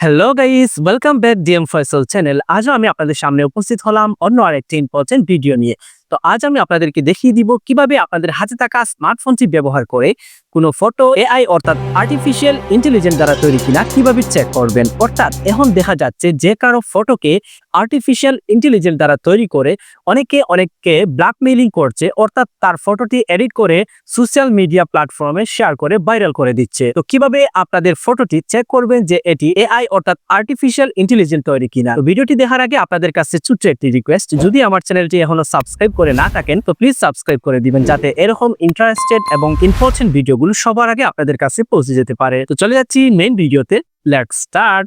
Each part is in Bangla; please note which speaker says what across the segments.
Speaker 1: Hello guys welcome back DM Faisal channel আজও আমি আপনাদের সামনে উপস্থিত হলাম অন্য আরেকটি ইম্পর্টেন্ট ভিডিও নিয়ে। তো আজ আমি আপনাদেরকে দেখিয়ে দিব কীভাবে আপনাদের হাতে থাকা স্মার্টফোনটি ব্যবহার করে কোনো ফটো এআই অর্থাৎ আর্টিফিশিয়াল ইন্টেলিজেন্স দ্বারা তৈরি কিনা কীভাবে চেক করবেন। অর্থাৎ এখন দেখা যাচ্ছে যে কারও ফটোকে আর্টিফিশিয়াল ইন্টেলিজেন্স দ্বারা তৈরি করে অনেকে অনেককে ব্ল্যাকমেইলিং করছে, অর্থাৎ তার ফটোটি এডিট করে সোশ্যাল মিডিয়া প্ল্যাটফর্মে শেয়ার করে ভাইরাল করে দিচ্ছে। তো কীভাবে আপনাদের ফটোটি চেক করবেন যে এটি এআই অর্থাৎ আর্টিফিশিয়াল ইন্টেলিজেন্স তৈরি কিনা? ভিডিওটি দেখার আগে আপনাদের কাছে ছোট্ট একটি রিকোয়েস্ট যদি আমার চ্যানেলটি এখনও সাবস্ক্রাইব করে না থাকেন তো প্লিজ সাবস্ক্রাইব করে দিবেন যাতে এরকম ইন্টারেস্টেড এবং ইম্পর্টেন্ট ভিডিওগুলো সবার আগে আপনাদের কাছে পৌঁছে যেতে পারে। তো চলে যাচ্ছি মেইন ভিডিওতে লেটস স্টার্ট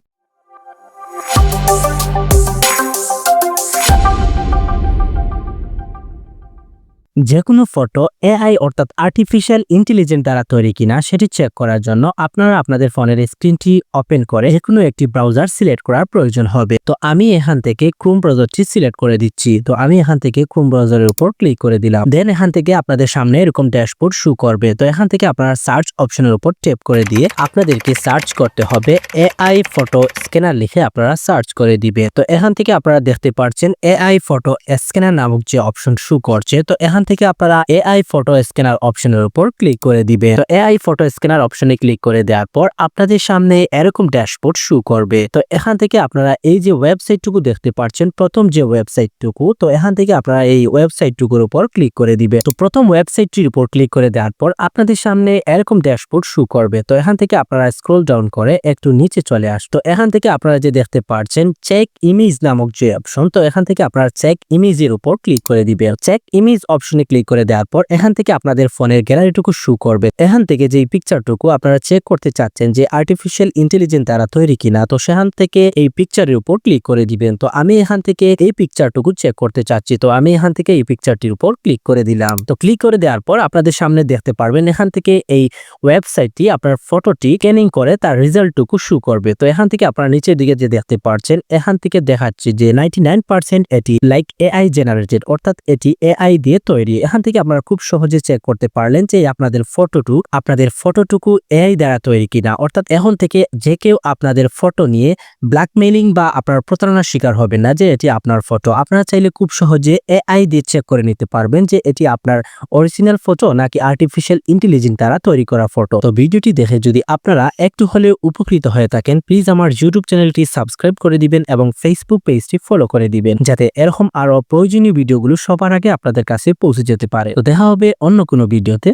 Speaker 1: যে কোনো ফটো এআই অর্থাৎ আর্টিফিশিয়াল ইন্টেলিজেন্স দ্বারা তৈরি কিনা সেটি চেক করার জন্য আপনারা আপনাদের ফোনের স্ক্রিনটি ওপেন করে যে কোনো একটি ব্রাউজার সিলেক্ট করার প্রয়োজন হবে। তো আমি এখান থেকে ক্রোম ব্রাউজারটি সিলেক্ট করে দিচ্ছি। তো আমি এখান থেকে ক্রোম ব্রাউজারের উপর ক্লিক করে দিলাম। দেন এখান থেকে আপনাদের সামনে এরকম ড্যাশবোর্ড শু করবে। তো এখান থেকে আপনারা সার্চ অপশনের উপর টেপ করে দিয়ে আপনাদেরকে সার্চ করতে হবে। এআই ফটো স্ক্যানার লিখে আপনারা সার্চ করে দিবে। তো এখান থেকে আপনারা দেখতে পাচ্ছেন এআই ফটো স্ক্যানার নামক যে অপশন শু করছে। তো এখান থেকে আপনারা এআই ফটো স্ক্যানার অপশনের উপর ক্লিক করে দিবে তো এআই ফটো স্ক্যানার অপশনে ক্লিক করে দেওয়ার পর আপনাদের সামনে এরকম ড্যাশবোর্ড শু করবে। তো এখান থেকে আপনারা এই যে ওয়েবসাইটটুকু দেখতে পাচ্ছেন, প্রথম যে ওয়েবসাইটটুকু তো এখান থেকে আপনারা এই ওয়েবসাইটটুকুর উপর ক্লিক করে দিবে। তো প্রথম ওয়েবসাইটটির উপর ক্লিক করে দেওয়ার পর আপনাদের সামনে এরকম ড্যাশবোর্ড শু করবে। তো এখান থেকে আপনারা স্ক্রল ডাউন করে একটু নিচে চলে আস তো এখান থেকে আপনারা যে দেখতে পাচ্ছেন চেক ইমেজ নামক যে অপশন তো এখান থেকে আপনারা চেক ইমেজের উপর ক্লিক করে দিবে। চেক ইমেজ অপশনে ক্লিক করে দেওয়ার পর এখান থেকে আপনাদের ফোনের গ্যালারিটুকু শু করবে। এখান থেকে যে পিকচারটুকু আপনারা চেক করতে চাচ্ছেন যে আর্টিফিশিয়াল ইন্টেলিজেন্স দ্বারা তৈরি কিনা, তো সেখান থেকে এই পিকচারের উপর ক্লিক করে দিবেন। তো আমি এখান থেকে এই পিকচারটুকু চেক করতে চাচ্ছি, তো আমি এখান থেকে এই পিকচারটির উপর ক্লিক করে দিলাম। তো ক্লিক করে দেওয়ার পর আপনাদের সামনে দেখতে পারবেন এখান থেকে এই ওয়েবসাইটটি আপনার ফটোটি স্ক্যানিং করে তার রেজাল্টটুকু শু করবে। তো এখান থেকে আপনারা নিচের দিকে যে দেখতে পাচ্ছেন এখান থেকে দেখাচ্ছে যে নাইনটি এটি লাইক এআই জেনারেটেড অর্থাৎ এটি এআই দিয়ে তৈরি এখান থেকে আপনারা খুব সহজে চেক করতে পারলেন যে আপনাদের ফটোটু আপনাদের ফটোটুকু এআই দ্বারা তৈরি কিনা। অর্থাৎ এখন থেকে যে কেউ আপনাদের ফটো নিয়ে ব্ল্যাকমেইলিং বা আপনার প্রতারণার শিকার হবে না যে এটি আপনার ফটো আপনারা চাইলে খুব সহজে এআই দিয়ে চেক করে নিতে পারবেন যে এটি আপনার অরিজিনাল ফটো নাকি আর্টিফিশিয়াল ইন্টেলিজেন্স দ্বারা তৈরি করা ফটো তো ভিডিওটি দেখে যদি আপনারা একটু হলেও উপকৃত হয়ে থাকেন প্লিজ আমার ইউটিউব চ্যানেলটি সাবস্ক্রাইব করে দিবেন এবং ফেসবুক পেজটি ফলো করে দিবেন, যাতে এরকম আরও প্রয়োজনীয় ভিডিওগুলো সবার আগে আপনাদের কাছে পৌঁছে যেতে পারে। তো দেখা হবে অন্য কোনো ভিডিওতে।